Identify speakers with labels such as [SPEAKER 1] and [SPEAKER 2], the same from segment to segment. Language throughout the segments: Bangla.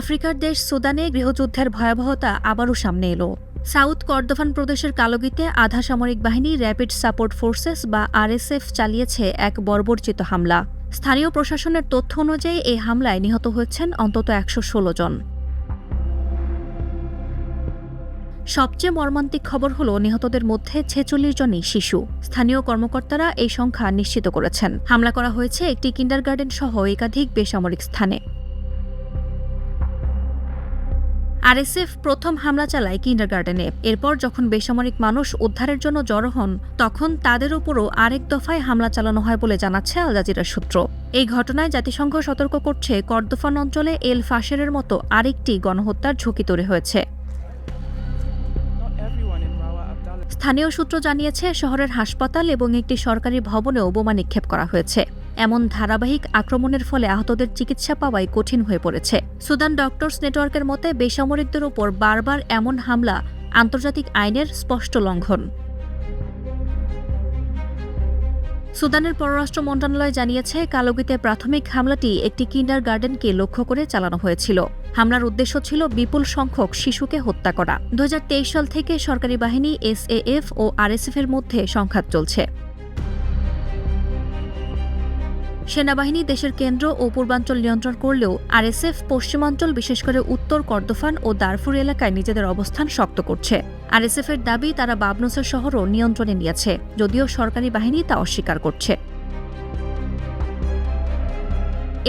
[SPEAKER 1] আফ্রিকার দেশ সুদানে গৃহযুদ্ধের ভয়াবহতা আবারও সামনে এলো। সাউথ কর্দোফান প্রদেশের কালোগিতে আধা সামরিক বাহিনী র্যাপিড সাপোর্ট ফোর্সেস বা আরএসএফ চালিয়েছে এক বর্বরচিত হামলা। স্থানীয় প্রশাসনের তথ্য অনুযায়ী এই হামলায় নিহত হয়েছেন অন্তত একশো ষোলো জন। সবচেয়ে মর্মান্তিক খবর হল নিহতদের মধ্যে ছেচল্লিশ জনই শিশু। স্থানীয় কর্মকর্তারা এই সংখ্যা নিশ্চিত করেছেন। হামলা করা হয়েছে একটি কিন্ডারগার্টেন সহ একাধিক বেসামরিক স্থানে। আরএসএফ প্রথম হামলা চালায় কিন্ডারগার্টেনে। এরপর যখন বেসামরিক মানুষ উদ্ধারের জন্য জড়ো হন, তখন তাদের উপরও আরেক দফায় হামলা চালানো হয় বলে জানাচ্ছে আল জাজিরার সূত্র। এই ঘটনায় জাতিসংঘ সতর্ক করছে, কর্দোফান অঞ্চলে এল ফাশেরের মতো আরেকটি গণহত্যার ঝুঁকি তৈরি হয়েছে। স্থানীয় সূত্র জানিয়েছে, শহরের হাসপাতাল এবং একটি সরকারি ভবনেও বোমা নিক্ষেপ করা হয়েছে। এমন ধারাবাহিক আক্রমণের ফলে আহতদের চিকিৎসা পাওয়াই কঠিন হয়ে পড়েছে। সুদান ডক্টরস নেটওয়ার্কের মতে, বেসামরিকদের ওপর বারবার এমন হামলা আন্তর্জাতিক আইনের স্পষ্ট লঙ্ঘন। সুদানের পররাষ্ট্র মন্ত্রণালয় জানিয়েছে, কালোগিতে প্রাথমিক হামলাটি একটি কিন্ডার গার্ডেনকে লক্ষ্য করে চালানো হয়েছিল। হামলার উদ্দেশ্য ছিল বিপুল সংখ্যক শিশুকে হত্যা করা। দুহাজার তেইশ সাল থেকে সরকারি বাহিনী এসএএফ ও আরএসএফ এর মধ্যে সংঘাত চলছে। সেনাবাহিনী দেশের কেন্দ্র ও পূর্বাঞ্চল নিয়ন্ত্রণ করলেও আরএসএফ পশ্চিমাঞ্চল, বিশেষ করে উত্তর কর্দোফান ও দারফুর এলাকায় নিজেদের অবস্থান শক্ত করছে। আরএসএফ এর দাবি, তারা বাবনুসের শহরও নিয়ন্ত্রণে নিয়েছে, যদিও সরকারি বাহিনী তা অস্বীকার করছে।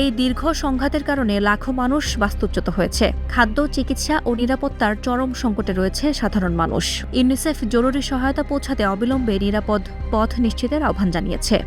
[SPEAKER 1] এই দীর্ঘ সংঘাতের কারণে লাখো মানুষ বাস্তুচ্যুত হয়েছে। খাদ্য, চিকিৎসা ও নিরাপত্তার চরম সংকটে রয়েছে সাধারণ মানুষ। ইউনিসেফ জরুরি সহায়তা পৌঁছাতে অবিলম্বে নিরাপদ পথ নিশ্চিতের আহ্বান জানিয়েছে।